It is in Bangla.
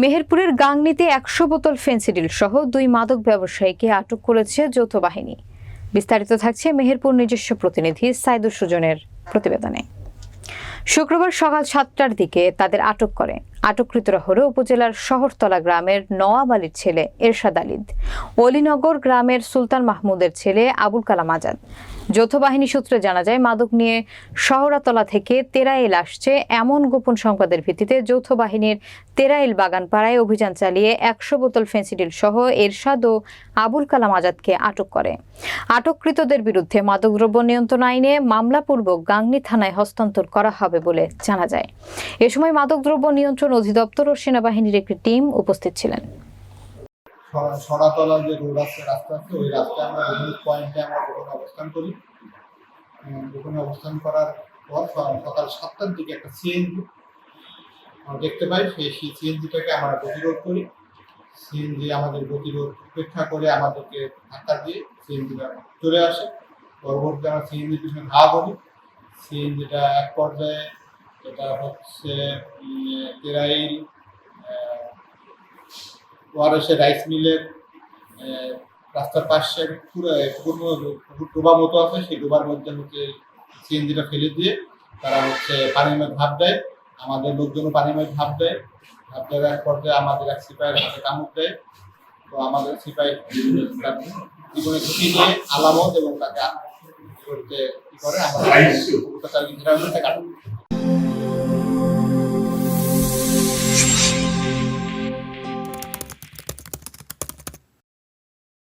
মেহেরপুরের গাংনিতে একশো বোতল ফেন্সিডিল সহ দুই মাদক ব্যবসায়ীকে আটক করেছে যৌথ বাহিনী। বিস্তারিত থাকছে মেহেরপুর নিজস্ব প্রতিনিধি সাইদুর সুজনের প্রতিবেদনে। শুক্রবার সকাল সাতটার দিকে তাদের আটক করে। আটককৃতরা হল উপজেলার শহরতলা গ্রামের নওয়াব আলীর ছেলে এরশাদ আলিদ অলিনগর গ্রামের সুলতান মাহমুদের ছেলে আবুল কালাম আজাদ। যৌথ বাহিনী সূত্রে জানা যায়, মাদক নিয়ে শহরাতলা থেকে তেরাইল আসছে এমন গোপন সংবাদের ভিত্তিতে যৌথ বাহিনীর তেরাইল বাগানপাড়ায় অভিযান চালিয়ে একশো বোতল ফেন্সিডিল সহ এরশাদ ও আবুল কালাম আজাদকে আটক করে। আটককৃতদের বিরুদ্ধে মাদকদ্রব্য নিয়ন্ত্রণ আইনে মামলাপূর্বক গাংনী থানায় হস্তান্তর করা হবে বলে জানা যায়। এ সময় মাদকদ্রব্য নিয়ন্ত্রণ অধিদপ্তর ও সেনাবাহিনীর একটি টিম উপস্থিত ছিলেন। সরাতলা যে রোড আছে, রাস্তা আছে, ওই রাস্তায় আমরা বিভিন্ন পয়েন্টে আমরা ওখানে অবস্থান করি। ওখানে অবস্থান করার পর সকাল সাতটার দিকে একটা সিএনজি দেখতে পাই। সেই সিএনজিটাকে আমরা প্রতিরোধ করি। সিএনজি আমাদের প্রতিরোধ উপেক্ষা করে আমাদেরকে ধাক্কা দিয়ে সিএনজিটা চলে আসে। পরবর্তীতে আমরা সিএনজির পিছনে ঘা করি সিএনজিটা এক পর্যায়ে এটা হচ্ছে তেরাইল আহ, রাইস মিলের রাস্তার পাশে পুকুর পুকুর ডোবা মতো আছে সেই ডোবার মধ্যে হচ্ছে সিএনজিটা ফেলে দিয়ে তারা হচ্ছে পানির মধ্যে ভাব দেয়। আমাদের লোকজনও পানির মধ্যে ভাব দেয়। ভাব দেওয়ার এক পর্যায়ে আমাদের এক সিপাহের হাতে কামড় দেয়। তো আমাদের সিপাহী জীবনে ঝুঁকি নিয়ে আলামত এবং তাকে করতে কি করে? হলে তাকে আটক করে।